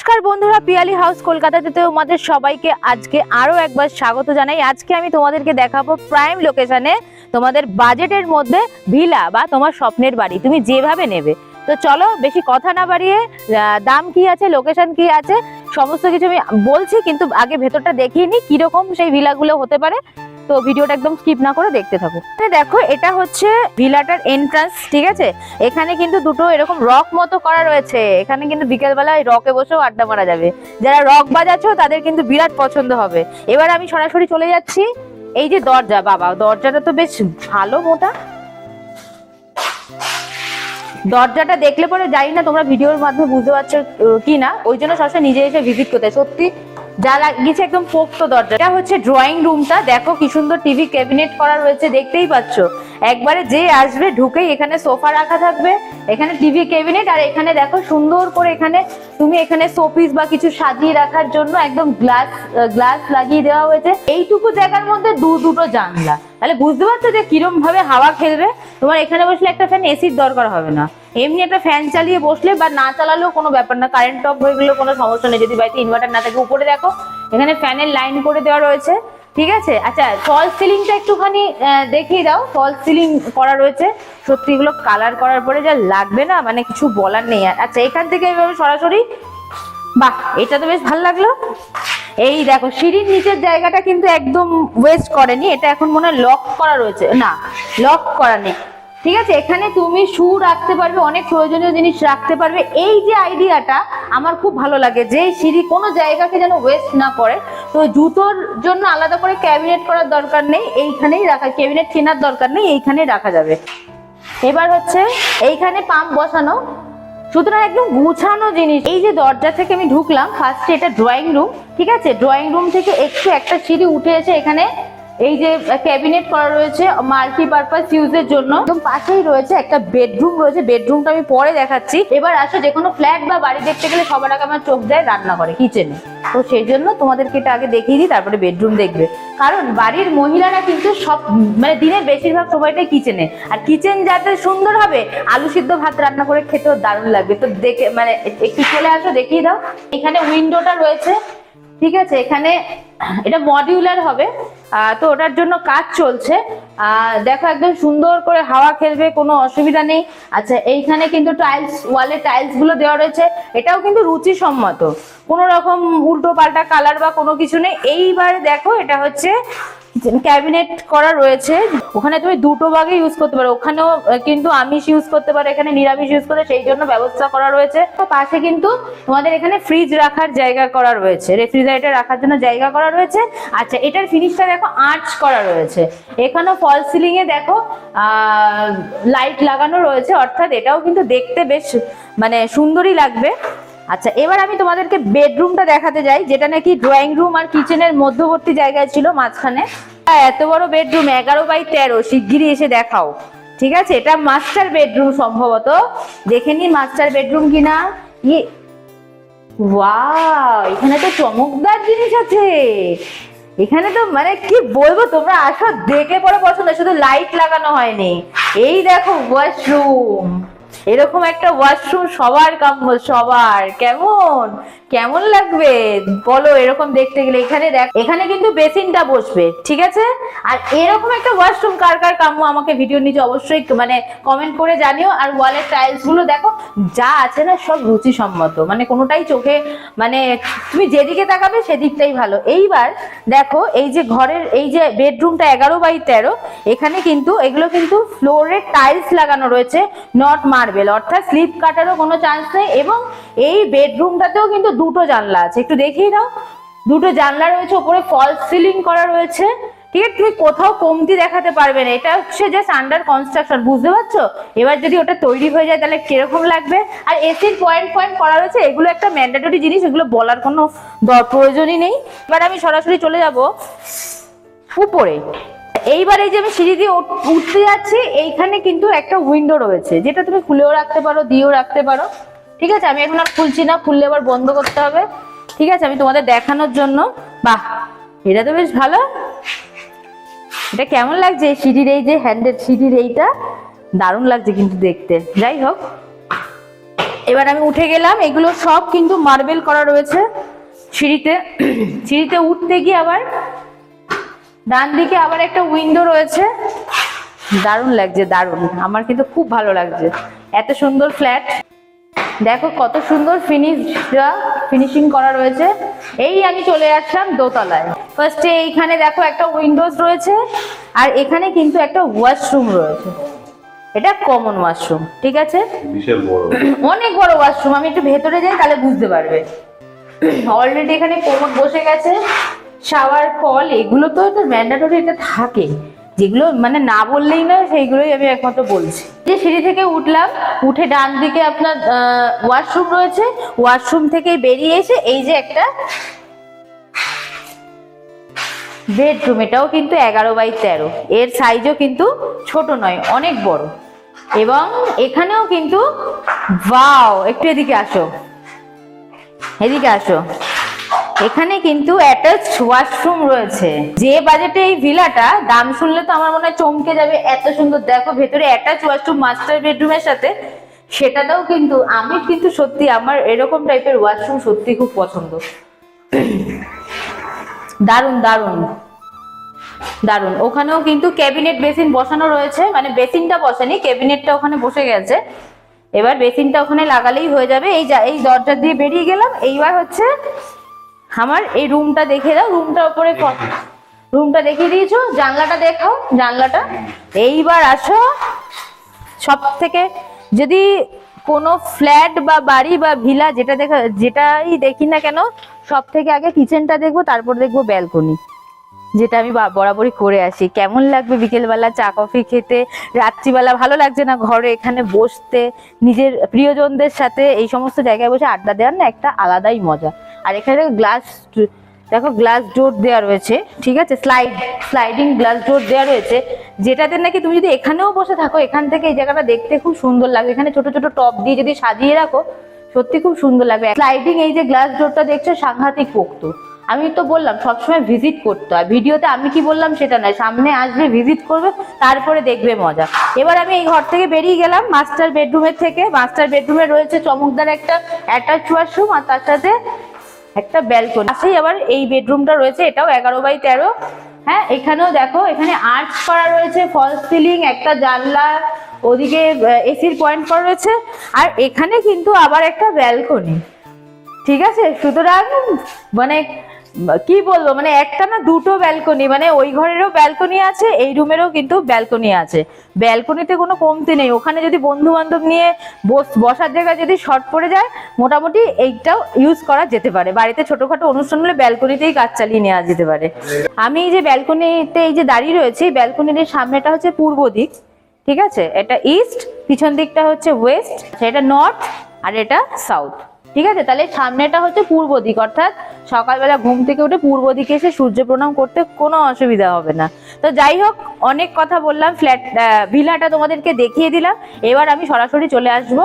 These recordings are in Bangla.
নমস্কার বন্ধুরা, পিয়ালি হাউস কলকাতাতে তোমাদের সবাইকে আজকে আরও একবার স্বাগত জানাই। আজকে আমি তোমাদেরকে দেখাবো প্রাইম লোকেশনে তোমাদের বাজেটের মধ্যে ভিলা বা তোমার স্বপ্নের বাড়ি, তুমি যেভাবে নেবে। তো চলো বেশি কথা না বাড়িয়ে দাম কি আছে লোকেশন কি আছে, সমস্ত কিছু আমি বলছি, কিন্তু আগে ভেতরটা দেখিয়ে নি কীরকম সেই ভিলাগুলো হতে পারে। তো ভিডিওটা একদম স্কিপ না করে দেখতে থাকো। দেখো, এটা হচ্ছে ভিলাটার এন্ট্রান্স ঠিক আছে? এখানে কিন্তু দুটো এরকম রক মতো করা রয়েছে। এখানে কিন্তু বিকেলবেলা রকে বসেও আড্ডা মারা যাবে। যারা রক বাজাচ্ছ, তাদের কিন্তু বিরাট পছন্দ হবে। এবার আমি সরাসরি চলে যাচ্ছি। এই যে দরজা, বাবা, দরজাটা তো বেশ ভালো মোটা। দরজাটা দেখলে পরে জানি না তোমরা ভিডিওর মাধ্যমে বুঝতে পারছ কি না ওই জন্য সবসময় নিজে এসে ভিজিট করতে সত্যি যা লাগিয়েছে একদম পোক্ত দরজা। এটা হচ্ছে ড্রয়িং রুমটা দেখো কি সুন্দর টিভি ক্যাবিনেট করা রয়েছে, দেখতেই পাচ্ছ। একবারে যে আসবে, ঢুকেই এখানে সোফা রাখা থাকবে, এখানে টিভি ক্যাবিনেট আর এখানে দেখো সুন্দর করে এখানে তুমি এখানে শোপিস বা কিছু সাজিয়ে রাখার জন্য একদম গ্লাস গ্লাস লাগিয়ে দেওয়া হয়েছে। এইটুকু জায়গার মধ্যে দু দুটো জানলা। তাহলে বুঝতে পারছ যে কিরম ভাবে হাওয়া খেলবে? তোমার এখানে বসলে একটা ফ্যান এসির দরকার হবে না। এমনি একটা ফ্যান চালিয়ে বসলে বা না চালালেও কোনো ব্যাপার না কারেন্ট অফ হয়ে গেলেও কোনো সমস্যা নেই, যদি বাড়িতে ইনভার্টার না থাকে। উপরে দেখো, এখানে ফ্যানের লাইন করে দেওয়া রয়েছে, ঠিক আছে? আচ্ছা ফল সিলিংটা একটুখানি দেখিয়ে দাও। ফল সিলিং করা রয়েছে। সত্যি এগুলো কালার করার পরে যা লাগবে না মানে কিছু বলার নেই। আর আচ্ছা এখান থেকে এভাবে সরাসরি, বাহ, এটা তো বেশ ভালো লাগল। এই দেখো, সিঁড়ির নিচের জায়গাটা কিন্তু একদম ওয়েস্ট করেনি, এটা এখন মনে হয় লক করা রয়েছে। না লক করা নেই। ঠিক আছে, এখানে তুমি শু রাখতে পারবে, অনেক প্রয়োজনীয় জিনিস রাখতে পারবে। এই যে আইডিয়াটা আমার খুব ভালো লাগে, যে সিঁড়ি কোনো জায়গাকে যেন ওয়েস্ট না করে। তো জুতোর জন্য আলাদা করে ক্যাবিনেট করার দরকার নেই, এইখানেই রাখা ক্যাবিনেট কেনার দরকার নেই, এইখানেই রাখা যাবে। এবার হচ্ছে, এইখানে পাম্প বসানো। সুতরাং একদম গুছানো জিনিস। এই যে দরজা থেকে আমি ঢুকলাম ফার্স্টে এটা ড্রয়িং রুম ঠিক আছে? ড্রয়িং রুম থেকে একটু একটা সিঁড়ি উঠে এসে এখানে এই যে ক্যাবিনেট করা রয়েছে মাল্টি পারপাস ইউজের জন্য। একদম পাশেই রয়েছে একটা বেডরুম রয়েছে। বেডরুমটা আমি পরে দেখাচ্ছি। এবার আসো যে কোনো ফ্ল্যাট বা বাড়ি দেখতে গেলে সবার আগে আমার চোখ যায় রান্নাঘরে কিচেনে। তো সেই জন্য তোমাদেরকে এটা আগে দেখিয়ে দিই, তারপরে বেডরুম দেখবে। কারণ বাড়ির মহিলারা কিন্তু সব মানে দিনের বেশিরভাগ সময়টাই কিচেনে। আর কিচেন যাতে সুন্দর হবে, আলু সিদ্ধ ভাত রান্না করে খেতেও দারুণ লাগবে। তো দেখে মানে একটু চলে আসো, দেখিয়ে দাও। এখানে উইন্ডোটা রয়েছে। ঠিক আছে, এখানে এটা মডিউলার হবে তো ওটার জন্য কাজ চলছে। দেখো একদম সুন্দর করে হাওয়া খেলবে, কোনো অসুবিধা নেই। আচ্ছা এইখানে কিন্তু টাইলস ওয়ালে টাইলসগুলো দেওয়া রয়েছে। এটাও কিন্তু রুচিসম্মত। কোনো রকম উল্টো পাল্টা কালার বা কোনো কিছু নেই। এইবার দেখো, এটা হচ্ছে ক্যাবিনেট করা রয়েছে, ওখানে তুমি দুটো ভাগে ইউজ করতে পারো। ওখানেও কিন্তু আমিষ ইউজ করতে পারো, এখানে নিরামিষ ইউজ করতে সেই জন্য ব্যবস্থা করা রয়েছে। পাশে কিন্তু তোমাদের এখানে ফ্রিজ রাখার জায়গা করা রয়েছে। রেফ্রিজারেটর রাখার জন্য জায়গা করা রয়েছে। আচ্ছা এটার ফিনিশটা দেখো আর্চ করা রয়েছে। এখানেও ফল সিলিং এ দেখো লাইট লাগানো রয়েছে। অর্থাৎ এটাও কিন্তু দেখতে বেশ মানে সুন্দরই লাগবে। আচ্ছা এবার আমি তোমাদেরকে বেডরুমটা দেখাতে যাই যেটা নাকি ড্রয়িং রুম আর কিচেনের মধ্যবর্তী জায়গায় ছিল মাঝখানে। হ্যাঁ, এত বড় বেডরুম এগারো বাই তেরো শিগগিরই এসে দেখাও। ঠিক আছে? এটা মাস্টার বেডরুম সম্ভবত। দেখে নি মাস্টার বেডরুম কিনা। ইয়ে ওয়াও এখানে তো চমকদার জিনিস আছে। এখানে তো মানে কি বলব তোমরা আসো দেখে পরে পছন্দ শুধু লাইট লাগানো হয়নি। এই দেখো ওয়াশরুম এরকম একটা ওয়াশরুম সবার কাম্য, সবার। কেমন? কেমন লাগবে? বলো, এরকম দেখতে গেলে। এখানে দেখ, এখানে কিন্তু বেসিনটা বসবে, ঠিক আছে? আর এরকম একটা ওয়াশরুম কার কার কাম্য আমাকে ভিডিওর নিচে অবশ্যই মানে কমেন্ট করে জানিও। আর ওয়ালের টাইলসগুলো দেখো, যা আছে না সব রুচিসম্মত। মানে কোনোটাই চোখে মানে তুমি যেদিকে তাকাবে সেদিকটাই ভালো। এইবার দেখো, এই যে ঘরের, এই যে বেডরুমটা এগারো বাই তেরো, এখানে কিন্তু, এগুলো কিন্তু ফ্লোরে টাইলস লাগানো রয়েছে নট মার্বেল, অর্থাৎ স্লিপ কাটারও কোনো চান্স নেই এবং এই বেডরুমটাতেও কিন্তু দুটো জানলা আছে। একটু দেখিয়ে দাও। দুটো জানলা রয়েছে, উপরে ফলস সিলিং করা রয়েছে। ঠিক আছে? তুমি কোথাও কমতি দেখাতে পারবে না। এটা হচ্ছে জাস্ট আন্ডার কনস্ট্রাকশন বুঝতে পারছ? এবার যদি ওটা তৈরি হয়ে যায়, তাহলে কীরকম লাগবে? আর এসির পয়েন্ট পয়েন্ট করা রয়েছে, এগুলো একটা ম্যান্ডেটরি জিনিস, এগুলো বলার কোনো প্রয়োজনই নেই। এবার আমি সরাসরি চলে যাব উপরে। এইবার এই যে আমি সিঁড়ি দিয়ে উঠ- উঠতে যাচ্ছি, এইখানে কিন্তু একটা উইন্ডো রয়েছে, যেটা তুমি খুলেও রাখতে পারো, দিয়েও রাখতে পারো। ঠিক আছে? আমি এখন আর খুলছি না, খুললে আবার বন্ধ করতে হবে। ঠিক আছে? আমি তোমাদের দেখানোর জন্য। বাহ! এটা তো বেশ ভালো। এটা কেমন লাগছে সিঁড়ির এই যে হ্যান্ডেল সিঁড়ির এইটা? দারুণ লাগছে কিন্তু দেখতে। যাই হোক। এবার আমি উঠে গেলাম। এগুলো সব কিন্তু মার্বেল করা রয়েছে সিঁড়িতে। সিঁড়িতে উঠতে গিয়ে আবার ডান দিকে আবার একটা উইন্ডো রয়েছে। দারুণ লাগছে দারুণ। আমার কিন্তু খুব ভালো লাগছে। এত সুন্দর ফ্ল্যাট দেখো কত সুন্দর ফিনিশটা ফিনিশিং করা রয়েছে। এই আমি চলে আসলাম দোতলায়। ফার্স্টে এইখানে দেখো একটা উইন্ডোজ রয়েছে আর এখানে কিন্তু একটা ওয়াশরুম রয়েছে। এটা কমন ওয়াশরুম ঠিক আছে? বিশাল বড়। অনেক বড় ওয়াশরুম আমি একটু ভেতরে যাই তাহলে বুঝতে পারবে। অলরেডি এখানে কোমর বসে গেছে। শাওয়ার কল এগুলো তো ম্যান্ডাটরি এটা থাকে। যেগুলো মানে না বললেই না সেইগুলোই আমি একমাত্র বলছি। যে সিঁড়ি থেকে উঠলাম, উঠে ডান দিকে আপনার ওয়াশরুম রয়েছে। ওয়াশরুম থেকে বেরিয়ে এসে এই যে একটা বেডরুম এটাও কিন্তু এগারো বাই তেরো। এর সাইজও কিন্তু ছোট নয়, অনেক বড়। এবং এখানেও কিন্তু ওয়াও একটু এদিকে আসো। এদিকে আসো। এখানে কিন্তু অ্যাটাচ ওয়াশরুম রয়েছে। যে বাজেটে এই ভিলাটা দাম শুনলে তো আমার মনে হয় চমকে যাবে এত সুন্দর। দেখো, ভেতরে অ্যাটাচ ওয়াশরুম মাস্টার বেডরুমের সাথে, সেটাতেও কিন্তু, আমি কিন্তু সত্যি আমার এরকম টাইপের ওয়াশরুম সত্যি খুব পছন্দ। দারুণ দারুণ। দারুণ। ওখানেও কিন্তু ক্যাবিনেট বেসিন বসানো রয়েছে। মানে বেসিনটা বসেনি ক্যাবিনেটটা ওখানে বসে গেছে। এবার বেসিনটা ওখানে লাগালেই হয়ে যাবে। এই এই দরজা দিয়ে বেরিয়ে গেলাম। এইবার হচ্ছে আমার এই রুমটা দেখে দাও রুমটার উপরে রুমটা দেখিয়ে দিয়েছ জানলাটা দেখাও জানলাটা। এইবার আসো। সব থেকে যদি কোনো ফ্ল্যাট বা বাড়ি বা ভিলা যেটা দেখা যেটাই দেখি না কেন সব থেকে আগে কিচেনটা দেখব তারপর দেখব ব্যালকনি। যেটা আমি বরাবরই করে আসি। কেমন লাগবে বিকেলবেলা চা কফি খেতে? রাত্রিবেলা ভালো লাগছে না ঘরে এখানে বসতে? নিজের প্রিয়জনদের সাথে এই সমস্ত জায়গায় বসে আড্ডা দেওয়ার না একটা আলাদাই মজা। আর এখানে গ্লাস দেখো গ্লাস ডোর দেওয়া রয়েছে, ঠিক আছে? স্লাইড স্লাইডিং গ্লাস ডোর দেওয়া রয়েছে, যেটাতে নাকি তুমি যদি এখানেও বসে থাকো, এখান থেকে এই জায়গাটা দেখতে খুব সুন্দর লাগবে। এখানে ছোট ছোট টপ দিয়ে যদি সাজিয়ে রাখো, সত্যি খুব সুন্দর লাগবে। স্লাইডিং এই যে গ্লাস ডোরটা দেখছ, সাংঘাতিক পোক্ত। আমি তো বললাম, সবসময় ভিজিট করতে হয়। ভিডিওতে আমি কি বললাম সেটা নয়, সামনে আসবে ভিজিট করবে, তারপরে দেখবে মজা। এবার আমি এই ঘর থেকে বেরিয়ে গেলাম মাস্টার বেডরুমের থেকে। মাস্টার বেডরুমে রয়েছে চমকদার একটা অ্যাটাচ ওয়াশরুম আর তার সাথে একটা ব্যালকনি আছে আবার এই বেডরুমটা রয়েছে, এটাও এগারো বাই তেরো। হ্যাঁ এখানেও দেখো, এখানে আর্চ করা রয়েছে ফলস সিলিং একটা জানলা, ওদিকে এসির পয়েন্ট করা রয়েছে, আর এখানে কিন্তু আবার একটা ব্যালকনি ঠিক আছে? সুতরাং মানে কি বলব মানে একটা না দুটো ব্যালকনি মানে ওই ঘরেরও ব্যালকনি আছে, এই রুমেরও কিন্তু ব্যালকনি আছে। ব্যালকনিতে কোনো কমতি নেই। ওখানে যদি বন্ধু বান্ধব নিয়ে বস- বসার জায়গায় যদি শর্ট পড়ে যায়, মোটামুটি এইটাও ইউজ করা যেতে পারে। বাড়িতে ছোটোখাটো অনুষ্ঠান হলে ব্যালকনিতেই কাজ চালিয়ে নেওয়া যেতে পারে। আমি এই যে ব্যালকনিতে এই যে দাঁড়িয়ে রয়েছি ব্যালকনির সামনেটা হচ্ছে পূর্ব দিক, ঠিক আছে? এটা ইস্ট পিছন দিকটা হচ্ছে ওয়েস্ট এটা নর্থ আর এটা সাউথ ঠিক আছে? তাহলে সামনেটা হচ্ছে পূর্ব দিক, অর্থাৎ সকালবেলা ঘুম থেকে উঠে পূর্ব দিকে এসে সূর্য প্রণাম করতে কোনো অসুবিধা হবে না। তো যাই হোক, অনেক কথা বললাম, ফ্ল্যাট ভিলাটা তোমাদেরকে দেখিয়ে দিলাম। এবার আমি সরাসরি চলে আসব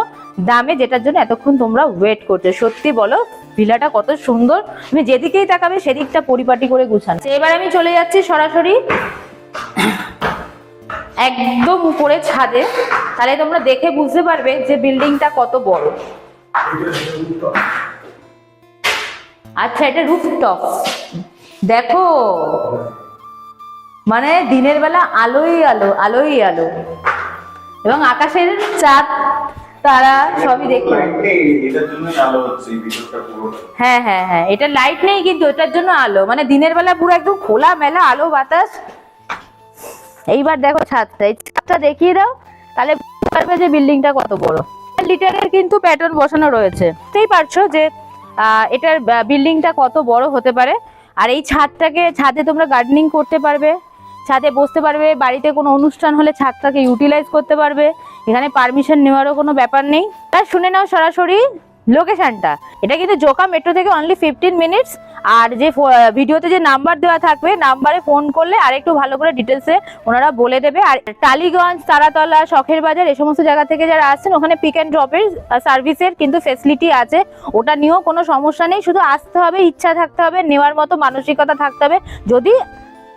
দামে, যেটার জন্য এতক্ষণ তোমরা ওয়েট করছ। সত্যি বলো, ভিলাটা কত সুন্দর। তুমি যেদিকেই তাকাবে সেদিকটা পরিপাটি করে গুছানো। এবার আমি চলে যাচ্ছি সরাসরি একদম উপরে ছাদে। তাহলে তোমরা দেখে বুঝতে পারবে যে বিল্ডিংটা কত বড়। আচ্ছা এটা রুফটপ দেখো মানে দিনের বেলা আলোই আলো আলোই আলো। এবং আকাশের চাঁদ, তারা সবই দেখতে হ্যাঁ হ্যাঁ হ্যাঁ এটা লাইট নেই কিন্তু এটার জন্য আলো। মানে দিনের বেলা পুরো একদম খোলা মেলা আলো, বাতাস। এইবার দেখো ছাদটা। এই ছাদটা দেখিয়ে দাও, তাহলে বুঝতে পারবে যে বিল্ডিংটা কত বড়। লিটারের কিন্তু প্যাটার্ন বসানো রয়েছে। বুঝতেই পারছ যে এটার বিল্ডিংটা কত বড় হতে পারে। আর এই ছাদটাকে, ছাদে তোমরা গার্ডেনিং করতে পারবে। ছাদে বসতে পারবে, বাড়িতে কোনো অনুষ্ঠান হলে ছাদটাকে ইউটিলাইজ করতে পারবে। এখানে পারমিশন নেওয়ারও কোনো ব্যাপার নেই। তা শুনে নাও সরাসরি। লোকেশনটা। এটা কিন্তু জোকা মেট্রো থেকে অনলি ফিফটিন মিনিটস আর যে ভিডিওতে যে নাম্বার দেওয়া থাকবে, নাম্বারে ফোন করলে আরেকটু ভালো করে ডিটেলসে ওনারা বলে দেবে। আর টালিগঞ্জ, তারাতলা, শখের বাজার এই সমস্ত জায়গা থেকে যারা আসছেন, ওখানে পিক অ্যান্ড ড্রপের সার্ভিসের কিন্তু ফেসিলিটি আছে। ওটা নিয়েও কোনো সমস্যা নেই। শুধু আসতে হবে, ইচ্ছা থাকতে হবে, নেওয়ার মতো মানসিকতা থাকতে হবে। যদি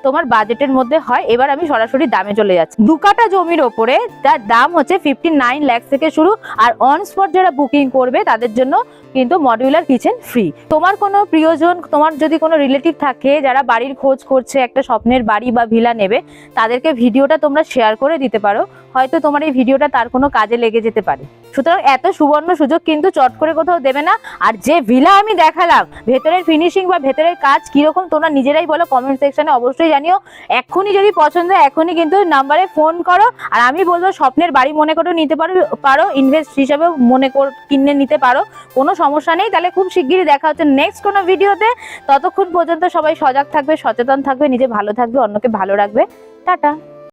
তোমার বাজেটের মধ্যে হয়, এবার আমি সরাসরি দামে চলে যাচ্ছি। দু কাটা জমির ওপরে তার দাম হচ্ছে ফিফটি নাইন থেকে শুরু, আর অন স্পট যারা বুকিং করবে, তাদের জন্য কিন্তু মডিউলার কিচেন ফ্রি তোমার কোনো প্রিয়জন, তোমার যদি কোনো রিলেটিভ থাকে, যারা বাড়ির খোঁজ করছে, একটা স্বপ্নের বাড়ি বা ভিলা নেবে, তাদেরকে ভিডিওটা তোমরা শেয়ার করে দিতে পারো। হয়তো তোমার এই ভিডিওটা তার কোনো কাজে লেগে যেতে পারে। সুতরাং এত সুবর্ণ সুযোগ কিন্তু চট করে কোথাও দেবে না। আর যে ভিলা আমি দেখালাম, ভেতরের ফিনিশিং বা ভেতরের কাজ কীরকম তোমরা নিজেরাই বলো কমেন্ট সেকশনে অবশ্যই জানিও। এখনই যদি পছন্দ এখনই কিন্তু নাম্বারে ফোন করো। আর আমি বলব, স্বপ্নের বাড়ি মনে করে নিতে পারো পারো ইনভেস্ট হিসাবে মনে কর, কিনে নিতে পারো। কোনো সমস্যা নেই, তাহলে খুব শিগগিরই দেখা হচ্ছে নেক্সট কোনো ভিডিওতে ততক্ষণ পর্যন্ত সবাই সজাগ থাকবে, সচেতন থাকবে, নিজে ভালো থাকবে, অন্যকে ভালো রাখবে। টাটা।